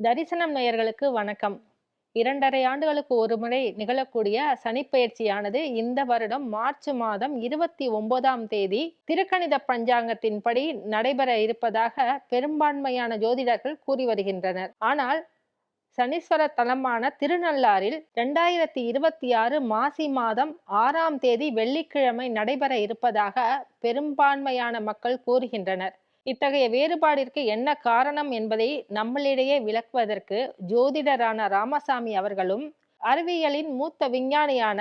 தரிசனம் நேயர்களுக்கு வணக்கம். இரண்டரை ஆண்டுகளுக்கு ஒருமுறை நிகழக்கூடிய சனிப்பெயர்ச்சியானது இந்த வருடம் மார்ச் மாதம் இருபத்தி ஒன்பதாம் தேதி திருக்கணித பஞ்சாங்கத்தின்படி நடைபெற இருப்பதாக பெரும்பான்மையான ஜோதிடர்கள் கூறி வருகின்றனர். ஆனால் சனீஸ்வர தலமான திருநள்ளாறில் இரண்டாயிரத்தி இருபத்தி ஆறு மாசி மாதம் ஆறாம் தேதி வெள்ளிக்கிழமை நடைபெற இருப்பதாக பெரும்பான்மையான மக்கள் கூறுகின்றனர். இத்தகைய வேறுபாடிற்கு என்ன காரணம் என்பதை நம்மளிடையே விளக்குவதற்கு ஜோதிடரான ராமசாமி அவர்களும் அறிவியலின் மூத்த விஞ்ஞானியான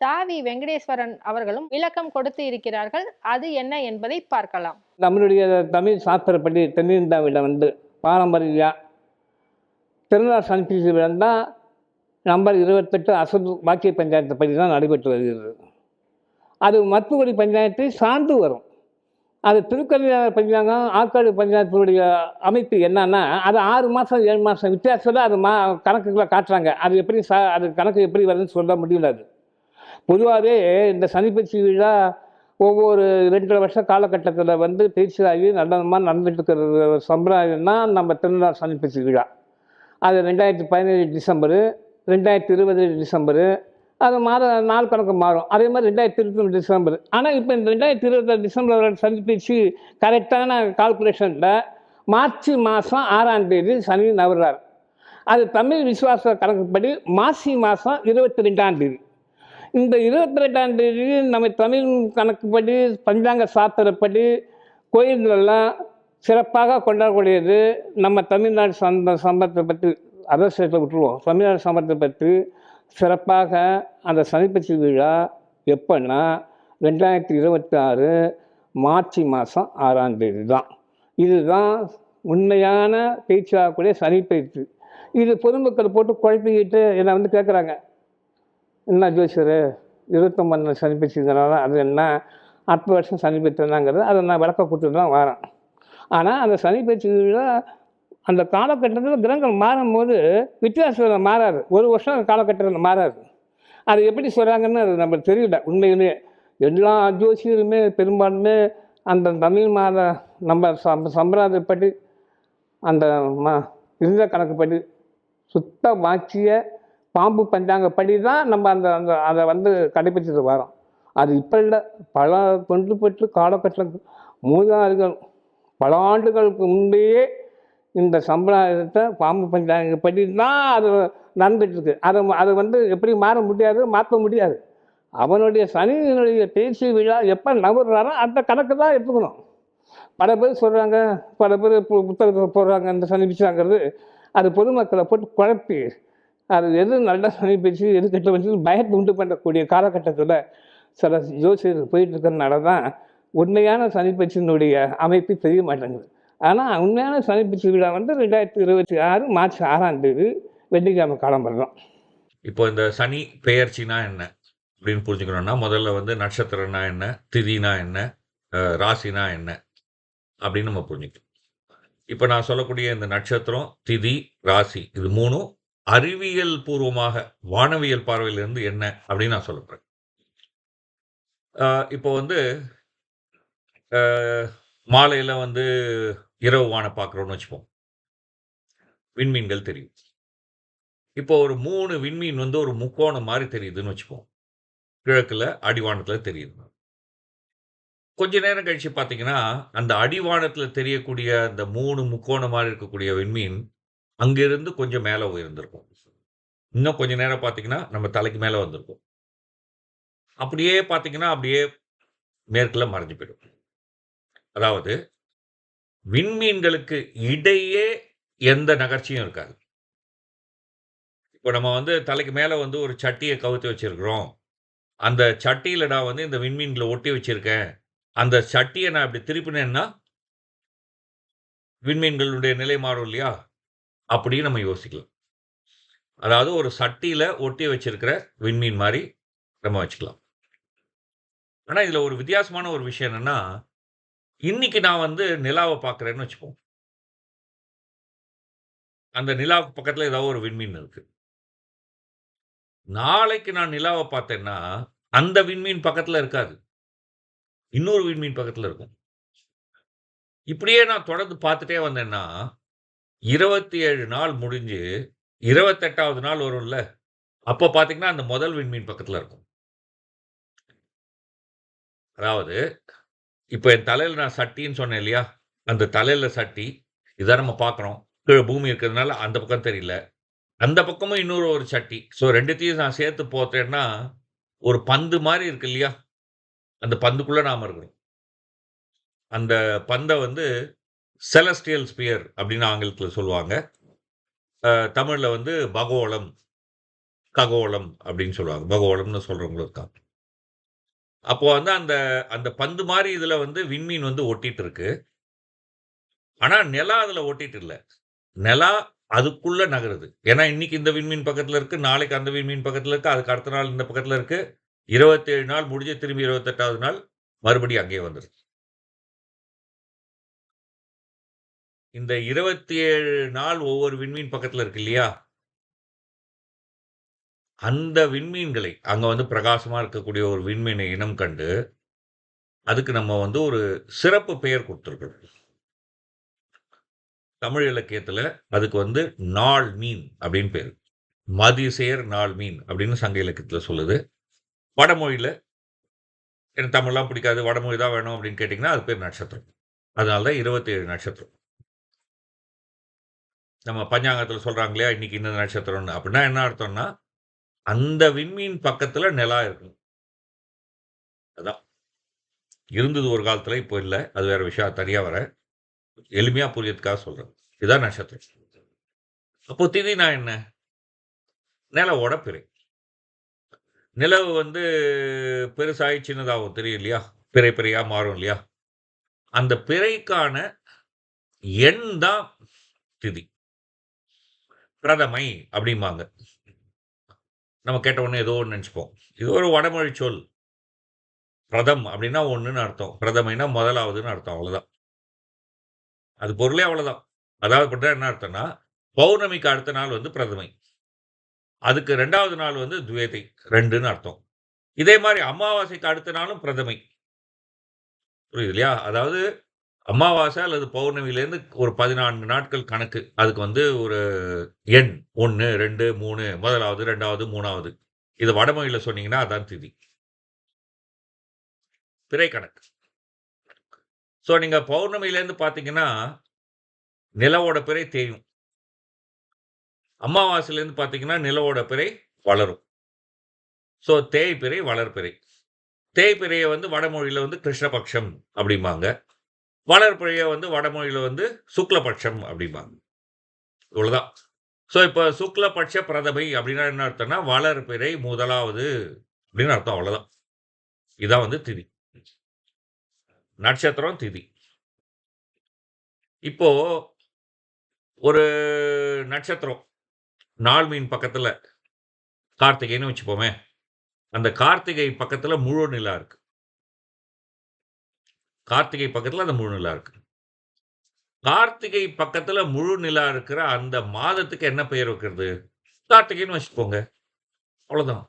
தாவி வெங்கடேஸ்வரன் அவர்களும் விளக்கம் கொடுத்து இருக்கிறார்கள். அது என்ன என்பதை பார்க்கலாம். நம்மளுடைய தமிழ் சாஸ்திரப்படி தென்னிந்தியாவில் வந்து பாரம்பரிய திருநாள் சனிப்பிச்சு தான் நம்பர் இருபத்தெட்டு அசது வாக்கிய பஞ்சாயத்து படி தான் நடைபெற்று வருகிறது. அது மத்துவடி பஞ்சாயத்தை சார்ந்து வரும். அது திருக்கல்யா பஞ்சாங்கம் ஆற்காடு பஞ்சாயத்தினுடைய அமைப்பு என்னன்னா அது ஆறு மாதம் ஏழு மாதம் வித்தியாசத்தில் அது மா கணக்குகளை காட்டுறாங்க. அது எப்படி சா அது கணக்கு எப்படி வருதுன்னு சொல்ல முடியல அது. பொதுவாகவே இந்த சனிப்பயிற்சி விழா ஒவ்வொரு ரெண்டு வருஷ காலகட்டத்தில் வந்து பேச்சுராகி நல்லமாக நடந்துட்டு இருக்கிற சம்பிரதாயம்னா நம்ம திருநாள் சனிப்பயிற்சி விழா. அது ரெண்டாயிரத்தி பதினேழு டிசம்பரு ரெண்டாயிரத்தி இருபது டிசம்பரு அது மாத நாள் கணக்கு மாறும். அதே மாதிரி ரெண்டாயிரத்தி இருபத்தி டிசம்பர். ஆனால் இப்போ இந்த ரெண்டாயிரத்தி இருபத்தி டிசம்பர் சந்திப்பிச்சு கரெக்டான கால்குலேஷனில் மார்ச் மாதம் ஆறாம் தேதி சனி நவர்றார் அது தமிழ் விசுவாச கணக்குப்படி மாசி மாதம் இருபத்தி ரெண்டாம் தேதி. இந்த இருபத்தி ரெண்டாம் தேதி நம்ம தமிழ் கணக்குப்படி பஞ்சாங்க சாத்திரப்படி கோயில்களெல்லாம் சிறப்பாக கொண்டாடக்கூடியது நம்ம தமிழ்நாடு சந்த சம்பத்தை பற்றி அதர் சேர்த்து விட்டுருவோம். தமிழ்நாடு சம்பத்தை பற்றி சிறப்பாக அந்த சனிப்பச்சி விழா எப்போன்னா ரெண்டாயிரத்தி இருபத்தி ஆறு மார்ச் மாதம் ஆறாம் தேதி தான். இதுதான் உண்மையான பேச்சாகக்கூடிய சனிப்பயிற்சி இது பொதுமக்கள் போட்டு குழப்பிக்கிட்டு என்னை வந்து கேட்குறாங்க என்ன ஜோசியர் இருபத்தொம்பது சனிப்பயிற்சிங்கிறனால அது என்ன? அடுத்த வருஷம் சனிப்பயிற்சினாங்கிறது அதை நான் விளக்க கொடுத்துட்டு தான் வரேன். ஆனால் அந்த சனிப்பயிற்சி விழா அந்த காலகட்டத்தில் கிரகங்கள் மாறும்போது வித்தியாசத்தில் மாறாது. ஒரு வருஷம் காலகட்டத்தில் மாறாது. அது எப்படி சொல்கிறாங்கன்னு அது நம்மளுக்கு தெரியல. உண்மையிலே எல்லா ஜோசியருமே பெரும்பான்மை அந்த தமிழ் மாத நம்ம சம் சம்பிரதாயப்படி அந்த ம இருந்த கணக்குப்படி சுத்த வாட்சிய பாம்பு பஞ்சாங்கப்படி தான் நம்ம அந்த அந்த அதை வந்து கடைபிடிச்சிட்டு வரோம். அது இப்போ இல்லை. பல தொன்று பெற்று காலகட்டம் மூதாறுகள் பல ஆண்டுகளுக்கு முன்பேயே இந்த சம்பிரதாயத்தை பாம்பு பஞ்சாங்கப்படி தான் அது நடந்துட்டுருக்கு அதை அதை வந்து எப்படி மாற முடியாது மாற்ற முடியாது. அவனுடைய சனியினுடைய பேச்சு விழா எப்போ நபர்றாரோ அந்த கணக்கு தான் எடுத்துக்கணும். பல பேர் சொல்கிறாங்க பல பேர் பு- புத்தகத்தை போடுறாங்க அந்த சனி பிச்சாங்கிறது அது பொதுமக்களை போட்டு குழப்பி அது எது நல்ல சனி பேச்சு எது கெட்ட பேச்சு பயத்தை உண்டு பண்ணக்கூடிய காலகட்டத்தில் சில ஜோசியர் போயிட்டு இருக்கிறதுனால தான் உண்மையான சனிப்பயிற்சியினுடைய அமைப்பு தெரிய மாட்டேங்குது. ஆனால் உண்மையான சமீபத்து விழா வந்து ரெண்டாயிரத்தி இருபத்தி ஆறு மார்ச் ஆறாம் தேதி வெள்ளிக்கிழமை கிளம்புறோம் இப்போ இந்த சனி பெயர்ச்சினா என்ன? அப்படின்னு புரிஞ்சுக்கணும்னா முதல்ல வந்து நட்சத்திரம்னா என்ன? திதினா என்ன? ராசினா என்ன? அப்படின்னு நம்ம புரிஞ்சுக்கணும். இப்போ நான் சொல்லக்கூடிய இந்த நட்சத்திரம் திதி ராசி இது மூணும் அறிவியல் பூர்வமாக வானவியல் பார்வையிலிருந்து என்ன அப்படின்னு நான் சொல்லப்படுறேன் இப்போ வந்து மாலையில் வந்து இரவு வானம் பார்க்குறோன்னு வச்சுப்போம். விண்மீன்கள் தெரியும். இப்போ ஒரு மூணு விண்மீன் வந்து ஒரு முக்கோணம் மாதிரி தெரியுதுன்னு வச்சுப்போம். கிழக்கில் அடிவானத்தில் தெரியுது. கொஞ்ச நேரம் கழித்து பார்த்தீங்கன்னா அந்த அடிவானத்தில் தெரியக்கூடிய அந்த மூணு முக்கோணம் மாதிரி இருக்கக்கூடிய விண்மீன் அங்கிருந்து கொஞ்சம் மேலே உயர்ந்திருக்கும். இன்னும் கொஞ்ச நேரம் பார்த்தீங்கன்னா நம்ம தலைக்கு மேலே வந்திருக்கும். அப்படியே பார்த்தீங்கன்னா அப்படியே மேற்கில் மறைஞ்சு போயிடும். அதாவது விண்மீன்களுக்கு இடையே எந்த நகர்ச்சியும் இருக்காது. இப்போ நம்ம வந்து தலைக்கு மேலே வந்து ஒரு சட்டியை கவுத்து வச்சுருக்குறோம். அந்த சட்டியில் நான் வந்து இந்த விண்மீன்களை ஒட்டி வச்சுருக்கேன். அந்த சட்டியை நான் இப்படி திருப்பினேன்னா விண்மீன்களுடைய நிலை மாறும் இல்லையா? அப்படின்னு நம்ம யோசிக்கலாம். அதாவது ஒரு சட்டியில் ஒட்டி வச்சிருக்கிற விண்மீன் மாதிரி நம்ம வச்சுக்கலாம். ஆனால் இதில் ஒரு வித்தியாசமான ஒரு விஷயம் என்னன்னா இன்னைக்கு நான் வந்து நிலாவை பார்க்குறேன்னு வச்சுப்போம் அந்த நிலாவுக்கு பக்கத்தில் ஏதாவது ஒரு விண்மீன் இருக்கு. நாளைக்கு நான் நிலாவை பார்த்தேன்னா அந்த விண்மீன் பக்கத்தில் இருக்காது. இன்னொரு விண்மீன் பக்கத்தில் இருக்கும். இப்படியே நான் தொடர்ந்து பார்த்துட்டே வந்தேன்னா 27 நாள் முடிஞ்சு 28வது நாள் வரும்ல, அப்போ பார்த்தீங்கன்னா, அந்த முதல் விண்மீன் பக்கத்தில் இருக்கும். அதாவது, இப்போ என் தலையில் நான் சட்டின்னு சொன்னேன் இல்லையா? அந்த தலையில் சட்டி, இதான் நம்ம பார்க்குறோம். கீழே பூமி இருக்கிறதுனால அந்த பக்கம் தெரியல. அந்த பக்கமும் இன்னொரு ஒரு சட்டி. ஸோ ரெண்டுத்தையும் நான் சேர்த்து போத்தேன்னா ஒரு பந்து மாதிரி இருக்கு இல்லையா? அந்த பந்துக்குள்ளே நாம் இருக்கிறோம். அந்த பந்தை வந்து செலஸ்டியல் ஸ்பியர் அப்படின்னு ஆங்கிலத்தில் சொல்லுவாங்க. தமிழில் வந்து பகோளம், ககோளம் அப்படின்னு சொல்லுவாங்க. பகோளம்னு சொல்கிறவங்களும் இருக்காங்க. அப்போ வந்து அந்த அந்த பந்து மாதிரி இதுல வந்து விண்மீன் வந்து ஒட்டிட்டு இருக்கு. ஆனா, நிலா அதுல ஒட்டிட்டு இல்லை நிலா அதுக்குள்ள நகருது. ஏன்னா, இன்னைக்கு இந்த விண்மீன் பக்கத்துல இருக்கு. நாளைக்கு அந்த விண்மீன் பக்கத்துல இருக்கு. அதுக்கு அடுத்த நாள் இந்த பக்கத்துல இருக்கு. 27 நாள் முடிஞ்சு திரும்பி 28வது நாள் மறுபடியும் அங்கேயே வந்துடுது இந்த 27 நாள் ஒவ்வொரு விண்மீன் பக்கத்தில் இருக்கு இல்லையா? அந்த விண்மீன்களை அங்கே வந்து பிரகாசமா இருக்கக்கூடிய ஒரு விண்மீனை இனம் கண்டு, அதுக்கு நம்ம வந்து ஒரு சிறப்பு பெயர் கொடுத்துருக்கோம் தமிழ் இலக்கியத்தில் அதுக்கு வந்து நாள் மீன் அப்படின்னு பேர் மதிசேர் நாள் மீன் அப்படின்னு சங்க இலக்கியத்தில் சொல்லுது. வடமொழியில் எனக்கு தமிழ்லாம் பிடிக்காது. வடமொழி தான் வேணும் அப்படின்னு கேட்டிங்கன்னா அது பேர் நட்சத்திரம். அதனால தான் 27 நட்சத்திரம். நம்ம பஞ்சாங்கத்தில் சொல்கிறாங்களே இன்னைக்கு இந்த நட்சத்திரம்னு. அப்படின்னா என்ன அர்த்தம்னா, அந்த விண்மீன் பக்கத்துல நிலா இருக்கும். அதான். இருந்தது ஒரு காலத்துல, இப்போ இல்லை அது வேற விஷயம். அது தனியா வரேன். எளிமையா புரியறதுக்காக சொல்றேன். இதான் நட்சத்திரம். அப்போ திதினா என்ன? நிலவோட பிறை. நிலவு வந்து பெருசாகி சின்னதாகும் தெரியும் இல்லையா? பிறை பிறையா மாறும் இல்லையா? அந்த பிறைக்கான எண் தான் திதி. பிரதமை அப்படிம்பாங்க. நம்ம கேட்ட உடனே ஏதோ ஒன்று நினச்சிப்போம் இது ஒரு வடமொழி சொல். பிரதம் அப்படின்னா ஒன்றுன்னு அர்த்தம். பிரதமைனா முதலாவதுன்னு அர்த்தம். அவ்வளோதான். அது பொருளே அவ்வளோதான். அதாவது அப்படின்னா என்ன அர்த்தம்னா, பௌர்ணமிக்கு அடுத்த நாள் வந்து பிரதமை. அதுக்கு ரெண்டாவது நாள் வந்து துவேதை ரெண்டுன்னு அர்த்தம். இதே மாதிரி அமாவாசைக்கு அடுத்த நாளும் பிரதமை. புரியுது இல்லையா? அதாவது அமாவாசை அல்லது பௌர்ணமியிலேருந்து ஒரு 14 நாட்கள் கணக்கு. அதுக்கு வந்து ஒரு எண் 1, 2, 3 முதலாவது, ரெண்டாவது மூணாவது இது வடமொழியில் சொன்னீங்கன்னா, அதான் திதி. பிறை கணக்கு. ஸோ நீங்கள் பௌர்ணமியிலேருந்து பார்த்தீங்கன்னா, நிலவோட பிறை தேயும். அமாவாசையிலேருந்து பார்த்தீங்கன்னா, நிலவோட பிறை வளரும். ஸோ தேய்பிறை, வளர்பிறை. தேய்பிறையை வந்து வடமொழியில் வந்து கிருஷ்ணபக்ஷம் அப்படிம்பாங்க. வளர்பிறைய வந்து வடமொழியில் வந்து சுக்லபட்சம் அப்படிம்பாங்க. இவ்வளோதான். ஸோ இப்போ சுக்லபட்ச பிரதமை அப்படின்னா என்ன அர்த்தம்னா, வளர்பிறை முதலாவது அப்படின்னு அர்த்தம். அவ்வளோதான். இதான் வந்து திதி. நட்சத்திரம், திதி. இப்போ ஒரு நட்சத்திரம் நாள் மீன் பக்கத்தில் கார்த்திகைன்னு வச்சுப்போமே. அந்த கார்த்திகை பக்கத்தில் முழு நிலா இருக்கு. கார்த்திகை பக்கத்தில் அந்த முழு நிலா இருக்கு. கார்த்திகை பக்கத்தில் முழு நிலா இருக்கிற அந்த மாதத்துக்கு என்ன பெயர் வைக்கிறது? கார்த்திகைன்னு வச்சுக்கோங்க. அவ்வளோதான்.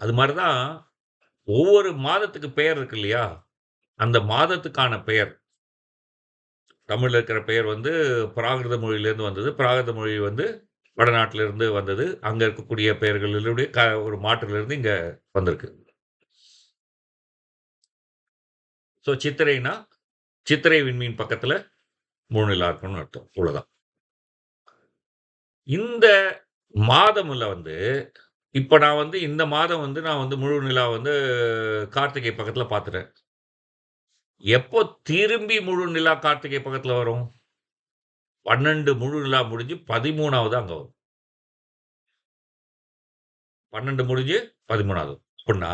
அது மாதிரி தான் ஒவ்வொரு மாதத்துக்கு பெயர் இருக்கு இல்லையா? அந்த மாதத்துக்கான பெயர். தமிழில் இருக்கிற பெயர் வந்து பிராகிருத மொழியிலேருந்து வந்தது. பிராகிருத மொழி வந்து வடநாட்டிலிருந்து வந்தது. அங்கே இருக்கக்கூடிய பெயர்களுடைய க ஒரு மாற்றிலிருந்து இங்கே வந்திருக்கு. ஸோ சித்திரைனா, சித்திரை விண்மீன் பக்கத்தில் முழு நிலா அர்த்தம். இவ்வளோதான். இந்த மாதமில் வந்து இப்போ நான் வந்து இந்த மாதம் வந்து நான் வந்து முழு நிலா வந்து கார்த்திகை பக்கத்தில் பார்த்துட்டேன். எப்போ திரும்பி முழு நிலா கார்த்திகை பக்கத்தில் வரும்? 12 முழு நிலா முடிஞ்சு பதிமூணாவது அங்கே வரும். 12 முடிஞ்சு 13வது. அப்படின்னா,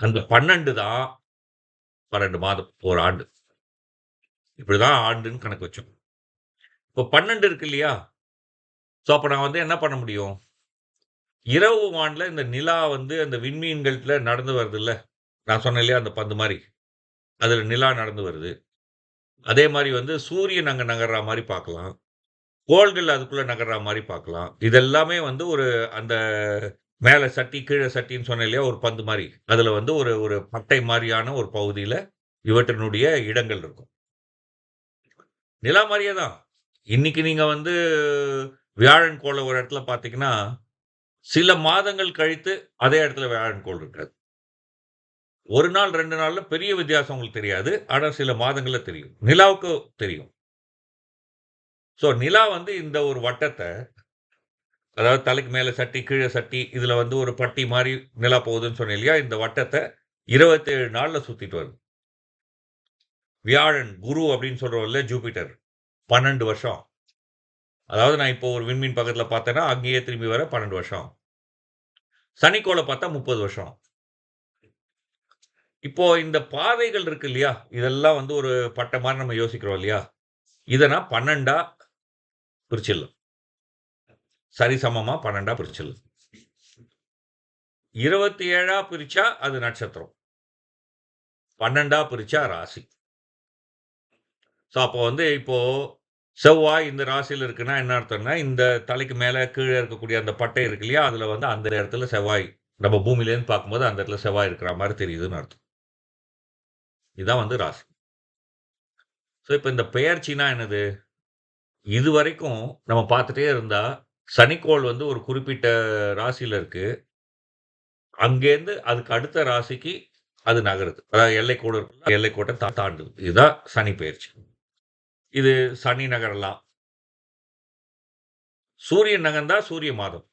அந்த 12 தான் 12 மாதம். ஒரு ஆண்டு. இப்படிதான் ஆண்டுன்னு கணக்கு வச்சோம். இப்போ 12 இருக்கு இல்லையா? ஸோ அப்போ நான் வந்து என்ன பண்ண முடியும்? இரவு வானில் இந்த நிலா வந்து அந்த விண்மீன்கள்ல நடந்து வருதுல்ல. நான் சொன்னேன் இல்லையா? அந்த பந்து மாதிரி அதில் நிலா நடந்து வருது. அதே மாதிரி வந்து சூரியன் அங்கே நகர்ற மாதிரி பார்க்கலாம். கோள்கள் அதுக்குள்ளே நகர்ற மாதிரி பார்க்கலாம். இதெல்லாமே வந்து ஒரு அந்த மேலே சட்டி, கீழே சட்டின்னு சொன்ன இல்லையா? ஒரு பந்து மாதிரி அதில் வந்து ஒரு ஒரு பட்டை மாதிரியான ஒரு பகுதியில் இவற்றினுடைய இடங்கள் இருக்கும். நிலா மாதிரியே தான். இன்னைக்கு நீங்கள் வந்து வியாழன் கோளை ஒரு இடத்துல பார்த்தீங்கன்னா, சில மாதங்கள் கழித்து அதே இடத்துல வியாழன் கோள் இருக்காது. ஒரு நாள் ரெண்டு நாளில் பெரிய வித்தியாசம் உங்களுக்கு தெரியாது. ஆனால் சில மாதங்களில் தெரியும். நிலாவுக்கு தெரியும். ஸோ நிலா வந்து இந்த ஒரு வட்டத்தை அதாவது தலைக்கு மேலே சட்டி, கீழே சட்டி, இதில் வந்து ஒரு பட்டி மாதிரி நிலா போகுதுன்னு சொன்னேன் இல்லையா? இந்த வட்டத்தை இருபத்தேழு நாளில் சுற்றிட்டு வருது. வியாழன், குரு அப்படின்னு சொல்றோம்ல ஜூபிட்டர் 12 வருஷம். அதாவது நான் இப்போ ஒரு விண்மீன் பக்கத்தில் பார்த்தேன்னா, அங்கேயே திரும்பி வர 12 வருஷம். சனிக்கோளை பார்த்தா 30 வருஷம். இப்போ இந்த பாதைகள் இருக்கு இல்லையா? இதெல்லாம் வந்து ஒரு பட்ட மாதிரி நம்ம யோசிக்கிறோம் இல்லையா? இதனா நான் 12ஆ பிரிச்சிடலாம். சரிசமமா 12ஆ பிரிச்சிடலாம். 27ஆ பிரிச்சா அது நட்சத்திரம். 12ஆ பிரிச்சா ராசி. ஸோ அப்போ வந்து இப்போ செவ்வாய் இந்த ராசியில் இருக்குன்னா என்ன அர்த்தம்னா, இந்த தலைக்கு மேலே கீழே இருக்கக்கூடிய அந்த பட்டை இருக்கு இல்லையா? அதில் வந்து அந்த இடத்துல செவ்வாய் நம்ம பூமியிலேருந்து பார்க்கும்போது அந்த இடத்துல செவ்வாய் இருக்கிற மாதிரி தெரியுதுன்னு அர்த்தம். இதுதான் வந்து ராசி. ஸோ இப்போ இந்த பெயர்ச்சினா என்னது? இது வரைக்கும் நம்ம பார்த்துட்டே இருந்தால் சனிக்கோள் வந்து ஒரு குறிப்பிட்ட ராசியில இருக்கு. அங்கேருந்து அதுக்கு அடுத்த ராசிக்கு அது நகருது. அதாவது எல்லைக்கோடு இருக்குல்ல, எல்லைக்கோட்ட தா தாண்டுது. இதுதான் சனி பெயர்ச்சி. இது சனி நகரலாம். சூரியன் நகர்ந்தா சூரிய மாதம்.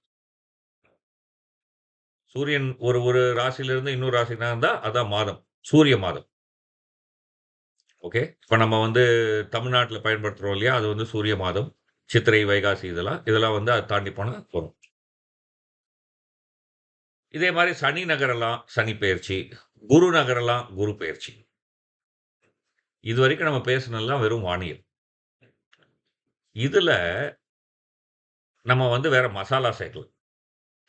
சூரியன் ஒரு ஒரு ராசியிலிருந்து இன்னொரு ராசிக்கு நகர்ந்தா அதான் மாதம். சூரிய மாதம். ஓகே. இப்ப நம்ம வந்து தமிழ்நாட்டுல பயன்படுத்துறோம் இல்லையா? அது வந்து சூரிய மாதம். சித்திரை, வைகாசி இதெல்லாம். இதெல்லாம் வந்து அதை தாண்டி போனால் வரும். இதே மாதிரி சனி நகரெல்லாம் சனி பயிற்சி குரு நகரெல்லாம் குரு இது வரைக்கும் நம்ம பேசினதெல்லாம் வெறும் வானியல். இதில் நம்ம வந்து வேற மசாலா சேர்க்கலாம்.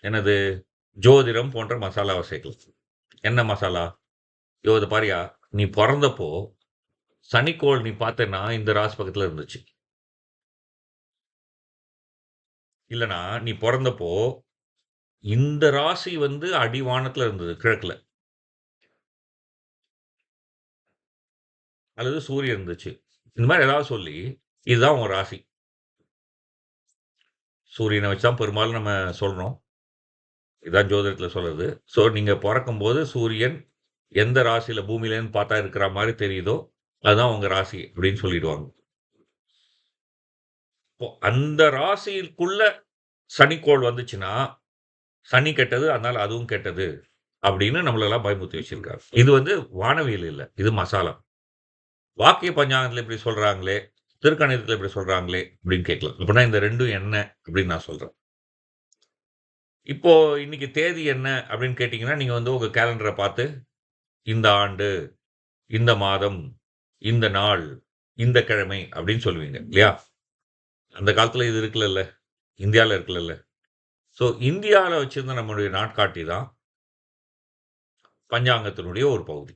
என்னது? ஜோதிடம் போன்ற மசாலா சேர்க்கலாம். என்ன மசாலா? யோ இது பாரியா நீ பிறந்தப்போ சனிக்கோள் நீ பார்த்தேன்னா இந்த ராசி பக்கத்தில் இருந்துச்சு. இல்லன்னா, நீ பொறந்தப்போ இந்த ராசி வந்து அடிவானத்துல இருந்தது கிழக்குல. அல்லது சூரியன் இருந்துச்சு. இந்த மாரி ஏதாவது சொல்லி, இதுதான் உன் ராசி. சூரியன வச்சு தான் பெரும்பாலும் நம்ம சொல்றோம். இதான் ஜோதிடத்துல சொல்றது. ஸோ நீங்க பொறக்கும்போது சூரியன் எந்த ராசியில பூமியிலேருந்து பார்த்தா இருக்கிற மாரி தெரியுதோ, அதுதான் உங்க ராசி அப்படின்னு சொல்லிடுவாங்க. இப்போ அந்த ராசிக்குள்ள சனிக்கோள் வந்துச்சுன்னா, சனி கெட்டது, அதனால அதுவும் கெட்டது. அப்படின்னு நம்மளெல்லாம் பயமுறுத்தி வச்சிருக்காரு இது வந்து வானவியல் இல்லை இது மசாலா. வாக்கிய பஞ்சாங்கத்தில் இப்படி சொல்றாங்களே, திருக்கணிதத்தில் இப்படி சொல்றாங்களே அப்படின்னு கேட்கலாம். அப்படின்னா இந்த ரெண்டும் என்ன அப்படின்னு நான் சொல்றேன். இப்போ இன்னைக்கு தேதி என்ன அப்படின்னு கேட்டிங்கன்னா நீங்கள் வந்து உங்கள் கேலண்டரை பார்த்து, இந்த ஆண்டு, இந்த மாதம், இந்த நாள், இந்த கிழமை அப்படின்னு சொல்லுவீங்க இல்லையா? அந்த காலத்தில் இது இருக்குல்ல இந்தியாவில் இருக்குல்ல ஸோ இந்தியாவில் வச்சுருந்த நம்மளுடைய நாட்காட்டி தான் பஞ்சாங்கத்தினுடைய ஒரு பகுதி.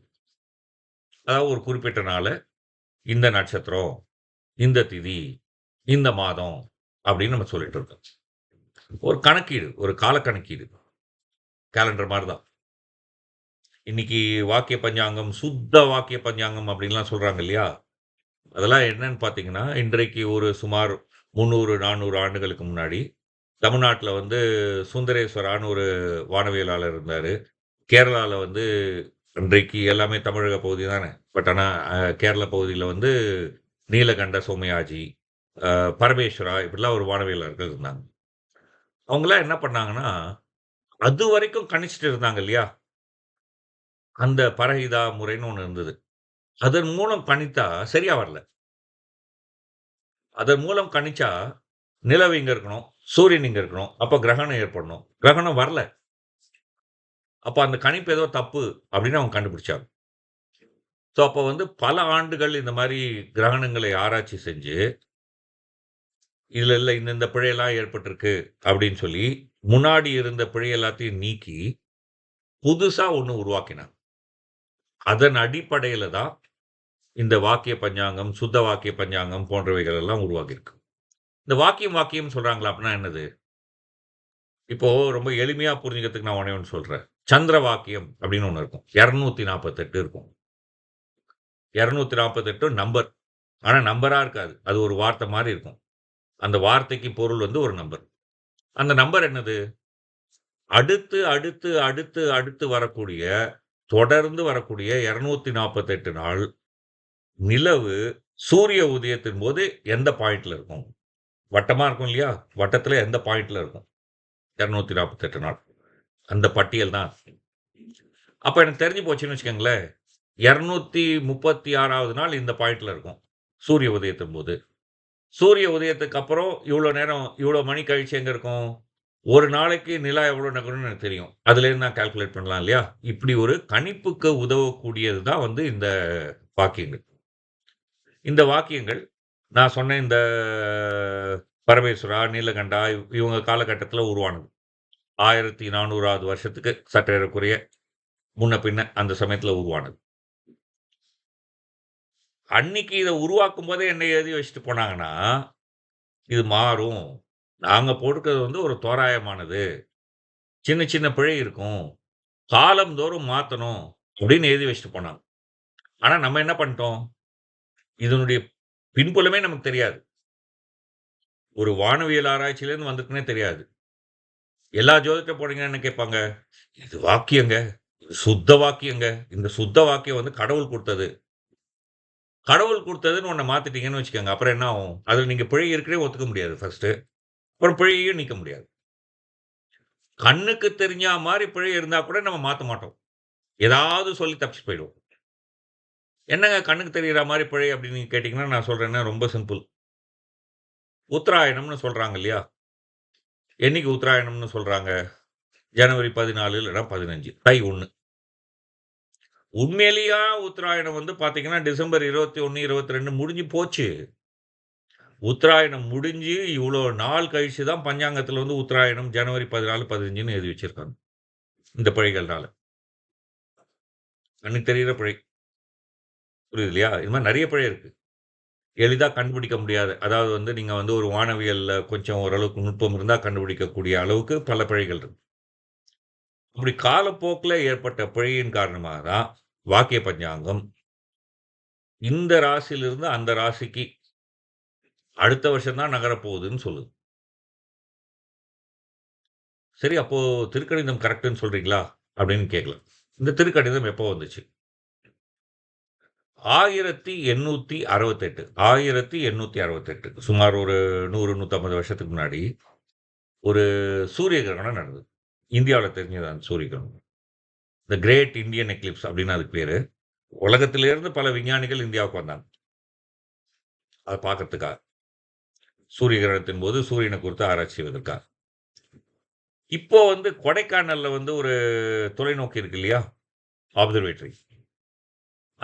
அதாவது ஒரு குறிப்பிட்ட நாள் இந்த நட்சத்திரம், இந்த திதி, இந்த மாதம் அப்படின்னு நம்ம சொல்லிட்டு இருக்கோம். ஒரு கணக்கீடு, ஒரு கால கணக்கீடு. கேலண்டர் மாதிரி தான். இன்னைக்கு வாக்கிய பஞ்சாங்கம், சுத்த வாக்கிய பஞ்சாங்கம் அப்படின்லாம் சொல்கிறாங்க இல்லையா? அதெல்லாம் என்னன்னு பார்த்தீங்கன்னா, இன்றைக்கு ஒரு சுமார் 300, 400 ஆண்டுகளுக்கு முன்னாடி, தமிழ்நாட்டில் வந்து சுந்தரேஸ்வரான்னு ஒரு வானவியலாளர் இருந்தார் கேரளாவில் வந்து இன்றைக்கு எல்லாமே தமிழக பகுதி தானே. பட் ஆனால் கேரள பகுதியில் வந்து நீலகண்ட சோமயாஜி, பரமேஸ்வரா இப்படிலாம் ஒரு வானவியலாளர்கள் இருந்தாங்க. அவங்களாம் என்ன பண்ணாங்கன்னா, அது வரைக்கும் கணிச்சிட்டு இருந்தாங்க இல்லையா? அந்த பரஹிதா முறைன்னு ஒன்று இருந்தது. அதன் மூலம் கணித்தா சரியா வரல. அதன் மூலம் கணிச்சா, நிலவு இங்கே இருக்கணும், சூரியன் இங்கே இருக்கணும். அப்போ கிரகணம் ஏற்படணும். கிரகணம் வரல. அப்போ அந்த கணிப்பு ஏதோ தப்பு அப்படின்னு அவங்க கண்டுபிடிச்சாங்க. ஸோ அப்போ வந்து பல ஆண்டுகள் இந்த மாதிரி கிரகணங்களை ஆராய்ச்சி செஞ்சு இதில் இல்லை இந்தந்த பிழையெல்லாம் ஏற்பட்டிருக்கு அப்படின்னு சொல்லி, முன்னாடி இருந்த பிழை எல்லாத்தையும் நீக்கி, புதுசாக ஒன்று உருவாக்கினாங்க. அதன் அடிப்படையில் தான் இந்த வாக்கிய பஞ்சாங்கம், சுத்த வாக்கிய பஞ்சாங்கம் போன்றவைகள் எல்லாம் உருவாகியிருக்கு. இந்த வாக்கியம் வாக்கியம் சொல்றாங்களா அப்படின்னா என்னது? இப்போ ரொம்ப எளிமையா புரிஞ்சுக்கிறதுக்கு நான் ஒண்ணே சொல்கிறேன் சொல்றேன். சந்திர வாக்கியம் அப்படின்னு ஒன்று இருக்கும். 248 இருக்கும். 248 நம்பர். ஆனால் நம்பராக இருக்காது. அது ஒரு வார்த்தை மாதிரி இருக்கும். அந்த வார்த்தைக்கு பொருள் வந்து ஒரு நம்பர். அந்த நம்பர் என்னது? அடுத்து, அடுத்து, அடுத்து, அடுத்து வரக்கூடிய, தொடர்ந்து வரக்கூடிய 248 நாள், நிலவு சூரிய உதயத்தின் போது எந்த பாயிண்ட்ல இருக்கும்? வட்டமா இருக்கும் இல்லையா? வட்டத்தில் எந்த பாயிண்ட்ல இருக்கும்? 248 நாள். அந்த பட்டியல் தான். அப்ப எனக்கு தெரிஞ்சு போச்சுன்னு வச்சுக்கோங்களேன். 236வது நாள் இந்த பாயிண்ட்ல இருக்கும். சூரிய உதயத்தின் போது. சூரிய உதயத்துக்கு அப்புறம் இவ்வளோ நேரம், இவ்வளோ மணி கழிச்சு எங்க இருக்கும்? ஒரு நாளைக்கு நிலா எவ்வளோ நகரும்னு எனக்கு தெரியும். அதுலேருந்து நான் கால்குலேட் பண்ணலாம் இல்லையா? இப்படி ஒரு கணிப்புக்கு உதவக்கூடியது தான் வந்து இந்த வாக்கிங்கு இந்த வாக்கியங்கள் நான் சொன்ன இந்த பரமேஸ்வரா, நீலகண்டா இவ் இவங்க காலகட்டத்தில் உருவானது. 1400வது வருஷத்துக்கு சற்றேறக்குறைய முன்ன பின்ன அந்த சமயத்தில் உருவானது. அன்னைக்கு இதை உருவாக்கும் போதே என்னை எழுதி வச்சுட்டு போனாங்கன்னா, இது மாறும். நாங்கள் போட்டுக்கிறது வந்து ஒரு தோராயமானது. சின்ன சின்ன பிழை இருக்கும். காலந்தோறும் மாற்றணும் அப்படின்னு எழுதி வச்சுட்டு போனாங்க. ஆனால் நம்ம என்ன பண்ணிட்டோம்? இதனுடைய பின்புலமே நமக்கு தெரியாது. ஒரு வானவியல் ஆராய்ச்சியிலேருந்து வந்திருக்குன்னே தெரியாது. எல்லா ஜோதிட்ட போனீங்கன்னா என்ன கேட்பாங்க? இது வாக்கியங்க. சுத்த வாக்கியங்க. இந்த சுத்த வாக்கியம் வந்து கடவுள் கொடுத்தது கடவுள் கொடுத்ததுன்னு ஒன்றை மாத்திட்டீங்கன்னு வச்சுக்கோங்க. அப்புறம் என்ன ஆகும்? அதில் நீங்கள் பிழை இருக்கிறே ஒத்துக்க முடியாது ஃபர்ஸ்ட்டு. அப்புறம் பிழையையும் நீக்க முடியாது. கண்ணுக்கு தெரிஞ்சா மாதிரி பிழை இருந்தால் கூட நம்ம மாற்ற மாட்டோம். ஏதாவது சொல்லி தப்பிச்சு போயிடுவோம். என்னங்க கண்ணுக்கு தெரிகிற மாதிரி பிழை அப்படின்னு கேட்டிங்கன்னா நான் சொல்கிறேன்னா ரொம்ப சிம்பிள். உத்தராயணம்னு சொல்கிறாங்க இல்லையா? என்னைக்கு உத்தராயணம்னு சொல்கிறாங்க ஜனவரி பதினாலு இல்லைன்னா பதினஞ்சு தை ஒன்று உண்மையிலேயா உத்தராயணம் வந்து பார்த்தீங்கன்னா, டிசம்பர் 21, 22 முடிஞ்சு போச்சு. உத்தராயணம் முடிஞ்சு இவ்வளோ நாள் கழிச்சு தான் பஞ்சாங்கத்தில் வந்து உத்தராயணம் ஜனவரி 14, 15ன்னு எழுதி வச்சுருக்காங்க இந்த பிழைகள்னால. கண்ணுக்கு தெரிகிற பிழை. புரியுது இல்லையா? இது மாதிரி நிறைய பிழை இருக்குது எளிதாக கண்டுபிடிக்க முடியாது அதாவது வந்து நீங்கள் வந்து ஒரு வானவியலில் கொஞ்சம் ஓரளவுக்கு நுட்பம் இருந்தால் கண்டுபிடிக்கக்கூடிய அளவுக்கு பல பிழைகள் இருக்கு. அப்படி காலப்போக்கில் ஏற்பட்ட பிழையின் காரணமாக தான் வாக்கிய பஞ்சாங்கம் இந்த ராசியிலிருந்து அந்த ராசிக்கு அடுத்த வருஷம் தான் நகரப்போகுதுன்னு சொல்லுது. சரி அப்போது திருக்கணிதம் கரெக்டுன்னு சொல்கிறீங்களா அப்படின்னு கேட்கலாம். இந்த திருக்கணிதம் எப்போ வந்துச்சு? 1868 1868 சுமார் ஒரு 100, 150 வருஷத்துக்கு முன்னாடி ஒரு சூரிய கிரகணம் நடந்தது. இந்தியாவில் தெரிஞ்சது அந்த சூரிய கிரகணம். த கிரேட் இந்தியன் எக்லிப்ஸ் அப்படின்னு அதுக்கு பேர் உலகத்திலேருந்து பல விஞ்ஞானிகள் இந்தியாவுக்கு வந்தாங்க. அதை பார்க்கறதுக்காக. சூரிய கிரகணத்தின் போது சூரியனை குறித்து ஆராய்ச்சி செய்வதற்காக. இப்போ வந்து கொடைக்கானல்ல வந்து ஒரு தொலைநோக்கி இருக்கு இல்லையா? ஆப்சர்வேட்டரி.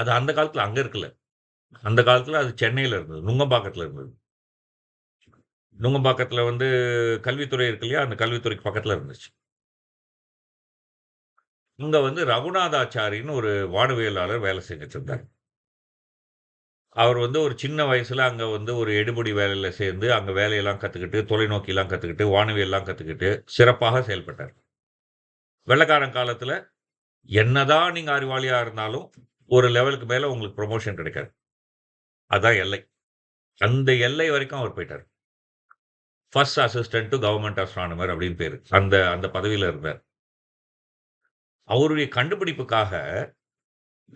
அது அந்த காலத்தில் அங்கே இருக்கல அந்த காலத்தில் அது சென்னையில் இருந்தது. நுங்கம்பாக்கத்தில் இருந்தது. நுங்கம்பாக்கத்தில் வந்து கல்வித்துறை இருக்கு இல்லையா? அந்த கல்வித்துறைக்கு பக்கத்தில் இருந்துச்சு. இங்கே வந்து ரகுநாதாச்சாரின்னு ஒரு வானவியலாளர் வேலை செஞ்சுட்டு அவர் வந்து ஒரு சின்ன வயசில் அங்கே வந்து ஒரு எடுபடி வேலையில் சேர்ந்து, அங்கே வேலையெல்லாம் கற்றுக்கிட்டு தொலைநோக்கிலாம் கற்றுக்கிட்டு வானவியெல்லாம் கற்றுக்கிட்டு சிறப்பாக செயல்பட்டார். வெள்ளைக்காரன் காலத்தில் என்னதான் நீங்கள் அறிவாளியாக இருந்தாலும், ஒரு லெவலுக்கு மேலே உங்களுக்கு ப்ரொமோஷன் கிடைக்காது. அதுதான் எல்லை. அந்த எல்லை வரைக்கும் அவர் போயிட்டார் first assistant to government astronomer அப்படின்னு பேர் அந்த அந்த பதவியில் இருந்தார். அவருடைய கண்டுபிடிப்புக்காக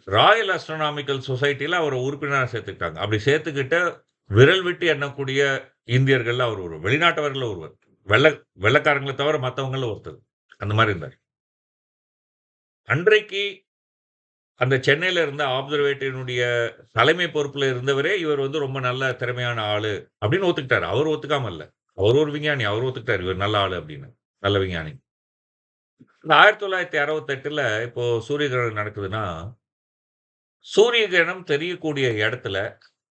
ராயல் அஸ்ட்ரானாமிக்கல் சொசைட்டியில் அவரை உறுப்பினராக சேர்த்துக்கிட்டாங்க. அப்படி சேர்த்துக்கிட்ட விரல் விட்டு எண்ணக்கூடிய இந்தியர்களில் அவர் ஒருவர். வெளிநாட்டவர்களில் ஒருவர். வெள்ள வெள்ளக்காரங்களை தவிர மத்தவங்கள்ல ஒருத்தர். அந்த மாதிரி இருந்தார். அன்றைக்கு அந்த சென்னையில் இருந்த ஆப்சர்வேட்டினுடைய தலைமை பொறுப்பில் இருந்தவரே, இவர் வந்து ரொம்ப நல்ல திறமையான ஆள் அப்படின்னு ஒத்துக்கிட்டாரு. அவர் ஒத்துக்காம இல்ல. அவர் ஒரு விஞ்ஞானி. அவர் ஒத்துக்கிட்டார் இவர் நல்ல ஆள் அப்படின்னு. நல்ல விஞ்ஞானி. இந்த 1968ல இப்போ சூரிய கிரகணம் நடக்குதுன்னா, சூரிய கிரகணம் தெரியக்கூடிய இடத்துல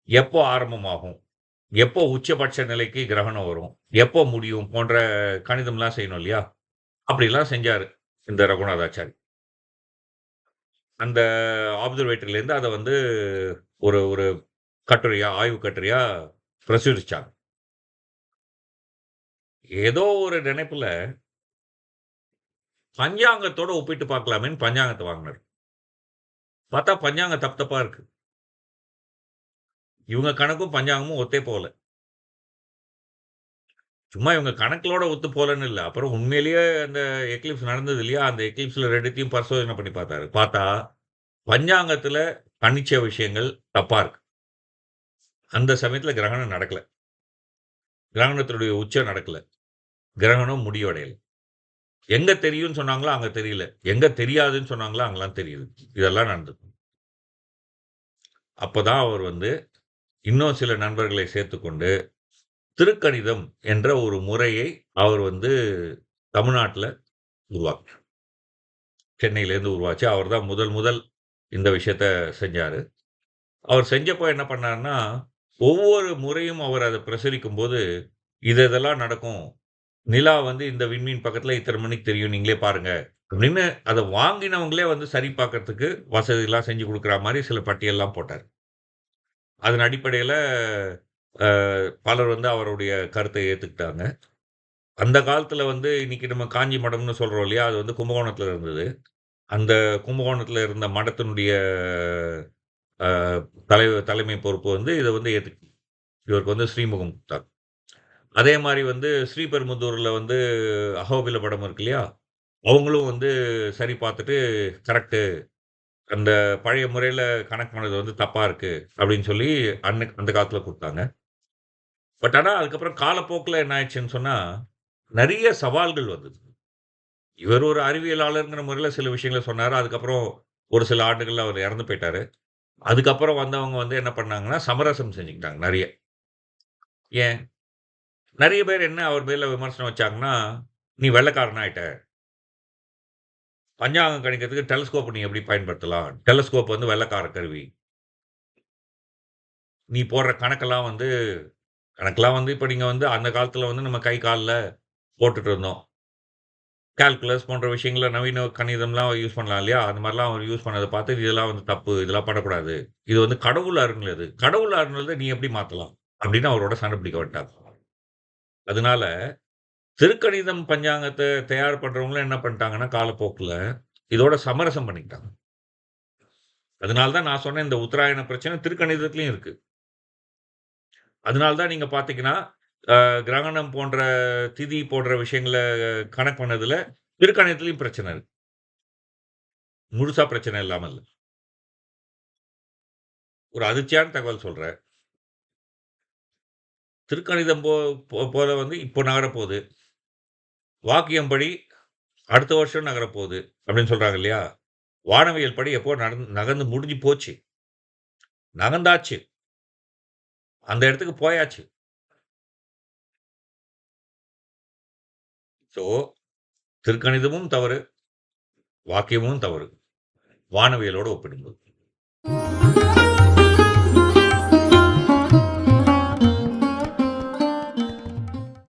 எப்போ ஆரம்பமாகும்? எப்போ உச்சபட்ச நிலைக்கு கிரகணம் வரும்? எப்போ முடியும்? போன்ற கணிதம்லாம் செய்யணும் இல்லையா? அப்படிலாம் செஞ்சார் இந்த ரகுநாதாச்சாரி. அந்த ஆப்சர்வேட்டரிலேருந்து அதை வந்து ஒரு ஒரு கட்டுரையா, ஆய்வு கட்டுரையா பிரசுரிச்சாங்க. ஏதோ ஒரு நினைப்புல பஞ்சாங்கத்தோட ஒப்பிட்டு பார்க்கலாமேன்னு பஞ்சாங்கத்தை வாங்கினார் பார்த்தா பஞ்சாங்கம் தப்பு தப்பா இருக்கு. இவங்க கணக்கும் பஞ்சாங்கமும் ஒத்தே போகல. சும்மா இவங்க கணக்கிலோட ஒத்து போகலன்னு இல்லை அப்புறம் உண்மையிலேயே அந்த எக்லிப்ஸ் நடந்தது இல்லையா? அந்த எக்லிப்ஸில் ரெண்டுத்தையும் பரிசோதனை பண்ணி பார்த்தாரு. பார்த்தா, பஞ்சாங்கத்தில் கணிச்ச விஷயங்கள் தப்பாக இருக்கு. அந்த சமயத்தில் கிரகணம் நடக்கலை கிரகணத்தினுடைய உச்சம் நடக்கலை கிரகணம் முடிவடையலை எங்கே தெரியும்னு சொன்னாங்களோ, அங்கே தெரியல. எங்கே தெரியாதுன்னு சொன்னாங்களோ, அங்கெல்லாம் தெரியுது. இதெல்லாம் நடந்தது. அப்போ தான் அவர் வந்து, இன்னும் சில நண்பர்களை சேர்த்துக்கொண்டு, திருக்கணிதம் என்ற ஒரு முறையை அவர் வந்து தமிழ்நாட்டில் உருவாக்கினார். சென்னையிலேருந்து உருவாச்சு. அவர் தான் முதல் முதல் இந்த விஷயத்த செஞ்சார் அவர் செஞ்சப்போ என்ன பண்ணாருன்னா, ஒவ்வொரு முறையும் அவர் அதை பிரசரிக்கும் போது இது இதெல்லாம் நடக்கும். நிலா வந்து இந்த விண்மீன் பக்கத்தில் இத்தனை மணிக்கு தெரியும். நீங்களே பாருங்கள் அப்படின்னு அதை வாங்கினவங்களே வந்து சரி பார்க்கறதுக்கு வசதியெல்லாம் செஞ்சு கொடுக்குற மாதிரி சில பட்டியல்லாம் போட்டார் அதன் அடிப்படையில் பலர் வந்து அவருடைய கருத்தை ஏற்றுக்கிட்டாங்க அந்த காலத்தில் வந்து இன்னைக்கு நம்ம காஞ்சி மடம்னு சொல்கிறோம் இல்லையா? அது வந்து கும்பகோணத்தில் இருந்தது. அந்த கும்பகோணத்தில் இருந்த மடத்தினுடைய தலை தலைமை பொறுப்பு வந்து இதை வந்து ஏத்துக் இவருக்கு வந்து ஸ்ரீமுகம் குடுத்தாங்க. அதே மாதிரி வந்து ஸ்ரீபெரும்புதூர்ல வந்து அஹோபில மடம் இருக்கு இல்லையா? அவங்களும் வந்து சரி பார்த்துட்டு, கரெக்ட்டு. அந்த பழைய முறையில் கணக்கு பண்ணது வந்து தப்பாக இருக்குது அப்படின்னு சொல்லி அன்னைக்கு அந்த காலத்தில் கொடுத்தாங்க பட் ஆனால் அதுக்கப்புறம் காலப்போக்கில் என்ன ஆயிடுச்சுன்னு சொன்னால் நிறைய சவால்கள் வந்தது. இவர் ஒரு அறிவியலாளருங்கிற முறையில் சில விஷயங்கள சொன்னார் அதுக்கப்புறம் ஒரு சில ஆண்டுகளில் அவர் இறந்து போயிட்டார் அதுக்கப்புறம் வந்தவங்க வந்து என்ன பண்ணாங்கன்னா, சமரசம் செஞ்சுக்கிட்டாங்க நிறைய ஏன்? நிறைய பேர் என்ன அவர் பேரில் விமர்சனம் வச்சாங்கன்னா, "நீ வெள்ளைக்காரன் ஆயிட்ட." பஞ்சாங்கம் கணிக்கிறதுக்கு டெலஸ்கோப் நீ எப்படி பயன்படுத்தலாம்? டெலஸ்கோப் வந்து வெள்ளைக்கார கருவி. நீ போடுற கணக்கெல்லாம் வந்து கணக்கெலாம் வந்து இப்போ நீங்கள் வந்து அந்த காலத்தில் வந்து நம்ம கை, காலில் போட்டுட்டு இருந்தோம். கால்குலஸ் போன்ற விஷயங்கள நவீன கணிதம்லாம் யூஸ் பண்ணலாம் இல்லையா? அந்த மாதிரிலாம் அவர் யூஸ் பண்ணதை பார்த்து, இதெல்லாம் வந்து தப்பு. இதெல்லாம் பண்ணக்கூடாது. இது வந்து கடவுள் அருங்கிறது கடவுள் அருளினத நீ எப்படி மாற்றலாம் அப்படின்னு அவரோட சண்டை பிடிக்க வந்துட்டாங்க. அதனால, திருக்கணிதம் பஞ்சாங்கத்தை தயார் பண்ணுறவங்களும் என்ன பண்ணிட்டாங்கன்னா, காலப்போக்கில் இதோட சமரசம் பண்ணிக்கிட்டாங்க. அதனால தான் நான் சொன்னேன், இந்த உத்தராயண பிரச்சனை திருக்கணிதத்துலையும் இருக்குது அதனால தான் பார்த்தீங்கன்னா, கிரகணம் போன்ற திதி போன்ற விஷயங்களை கணக்கு பண்ணதில் திருக்கணிதத்திலயும் பிரச்சனை இருக்கு. முழுசாக பிரச்சனை இல்லாமல் இல்லை ஒரு அதிர்ச்சியான தகவல் சொல்கிறேன் திருக்கணிதம் போ போல வந்து இப்போ நகரப்போகுது வாக்கியம்படி அடுத்த வருஷம் நகரப்போகுது அப்படின்னு சொல்கிறாங்க இல்லையா? வானவியல் படி எப்போ நடந் நகர்ந்து முடிஞ்சு போச்சு. நகர்ந்தாச்சு. அந்த இடத்துக்கு போயாச்சு. ஸோ, திருக்கணிதமும் தவறு. வாக்கியமும் தவறு. வானவியலோட ஒப்பிடும்போது.